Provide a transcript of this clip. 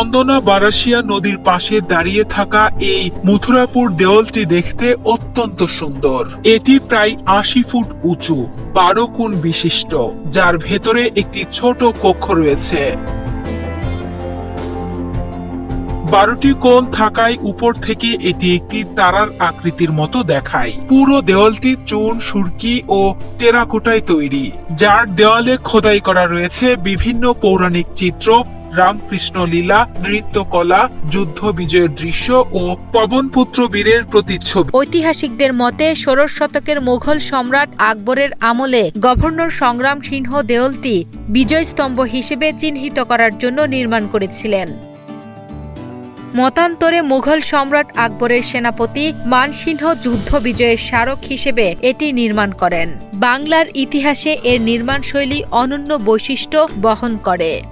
চন্দনা বারাসিয়া নদীর পাশে দাঁড়িয়ে থাকা এই মথুরাপুর দেওয়ালটি দেখতে অত্যন্ত সুন্দর। এটি প্রায় আশি ফুট উঁচু, বারো কোণ বিশিষ্ট, যার ভেতরে একটি ছোট কক্ষ রয়েছে। বারোটি কোণ থাকায় উপর থেকে এটি একটি তারার আকৃতির মতো দেখায়। পুরো দেওয়ালটি চুন, সুরকি ও টেরাকোটায় তৈরি। যার দেওয়ালে খোদাই করা রয়েছে বিভিন্ন পৌরাণিক চিত্র, রামকৃষ্ণ লীলা, নৃত্যকলা, যুদ্ধ বিজয়ের দৃশ্য ও পবনপুত্র বীরের প্রতিচ্ছবি। ঐতিহাসিকদের মতে, ষোড়শ শতকের মুঘল সম্রাট আকবরের আমলে গভর্নর সংগ্রাম সিংহ দেওলটি বিজয়স্তম্ভ হিসেবে চিহ্নিত করার জন্য নির্মাণ করেছিলেন। মতান্তরে মুঘল সম্রাট আকবরের সেনাপতি মানসিংহ যুদ্ধ বিজয়ের স্মারক হিসেবে এটি নির্মাণ করেন। বাংলার ইতিহাসে এর নির্মাণশৈলী অনন্য বৈশিষ্ট্য বহন করে।